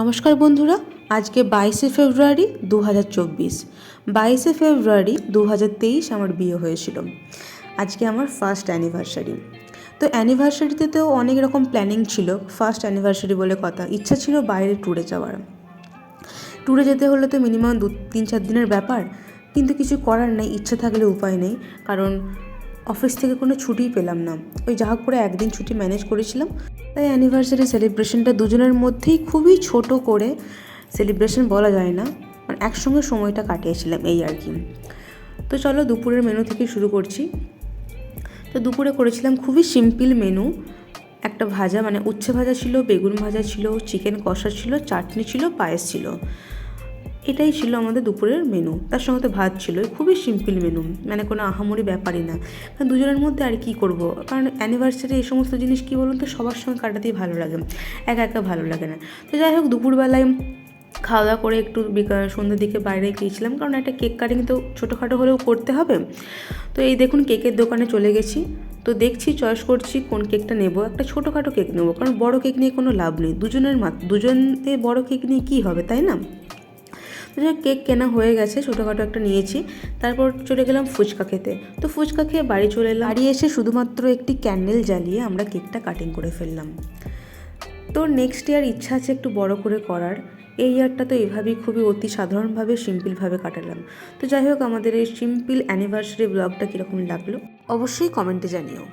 নমস্কার বন্ধুরা, আজকে বাইশে ফেব্রুয়ারি দু হাজার চব্বিশ। বাইশে ফেব্রুয়ারি দু হাজার তেইশ আমার বিয়ে হয়েছিল। আজকে আমার ফার্স্ট অ্যানিভার্সারি তো অ্যানিভার্সারিতে তো অনেক রকম প্ল্যানিং ছিল ফার্স্ট অ্যানিভার্সারি বলে কথা। ইচ্ছা ছিল বাইরে ট্যুরে যাওয়ার। ট্যুরে যেতে হলে তো মিনিমাম দু তিন চার দিনের ব্যাপার। কিন্তু কিছু করার নেই, ইচ্ছা থাকলে উপায় নেই। কারণ অফিস থেকে কোনো ছুটিই পেলাম না। ওই যা করে একদিন ছুটি ম্যানেজ করেছিলাম। তাই অ্যানিভার্সারি সেলিব্রেশনটা দুজনের মধ্যেই খুবই ছোট করে সেলিব্রেশন বলা যায় না মানে একসঙ্গে সময়টা কাটিয়েছিলাম এই আর কি। তো চলো দুপুরের মেনু থেকে শুরু করছি। তো দুপুরে করেছিলাম খুবই সিম্পল মেনু একটা ভাজা মানে উচ্ছে ভাজা ছিল, বেগুন ভাজা ছিল চিকেন কষা ছিল, চাটনি ছিল, পায়েস ছিল। এটাই ছিল আমাদের দুপুরের মেনু তার সঙ্গে তো ভাত ছিল। খুবই সিম্পল মেনু মানে কোনো আহামরি ব্যাপারই না। কারণ দুজনের মধ্যে আর কি করব? কারণ অ্যানিভার্সারি এই সমস্ত জিনিস কী বলুন তো, সবার সঙ্গে কাটাতেই ভালো লাগে। একা একা ভালো লাগে না। তো যাই হোক, দুপুরবেলায় খাওয়া দাওয়া করে একটু সন্ধ্যের দিকে বাইরে গিয়েছিলাম। কারণ একটা কেক কাটিং তো ছোটোখাটো হলেও করতে হবে। তো এই দেখুন কেকের দোকানে চলে গেছি। তো দেখছি চয়েস করছি কোন কেকটা নেব। একটা ছোটোখাটো কেক নেব। কারণ বড় কেক নিয়ে কোনো লাভ নেই। দুজনের মাত্র দুজনে বড় কেক নিয়ে কী হবে, তাই না? তো যাই কেক কেনা হয়ে গেছে, ছোটোখাটো একটা নিয়েছি। তারপর চলে গেলাম ফুচকা খেতে। তো ফুচকা খেয়ে বাড়ি চলে এলাম। বাড়ি এসে শুধুমাত্র একটি ক্যান্ডেল জ্বালিয়ে আমরা কেকটা কাটিং করে ফেললাম। তো নেক্সট ইয়ার ইচ্ছা আছে একটু বড় করে করার। এই ইয়ারটা তো এভাবেই খুবই অতি সাধারণভাবে সিম্পলভাবে কাটালাম। তো যাই হোক, আমাদের এই সিম্পল অ্যানিভার্সারি ব্লগটা কীরকম লাগল, অবশ্যই কমেন্টে জানিও।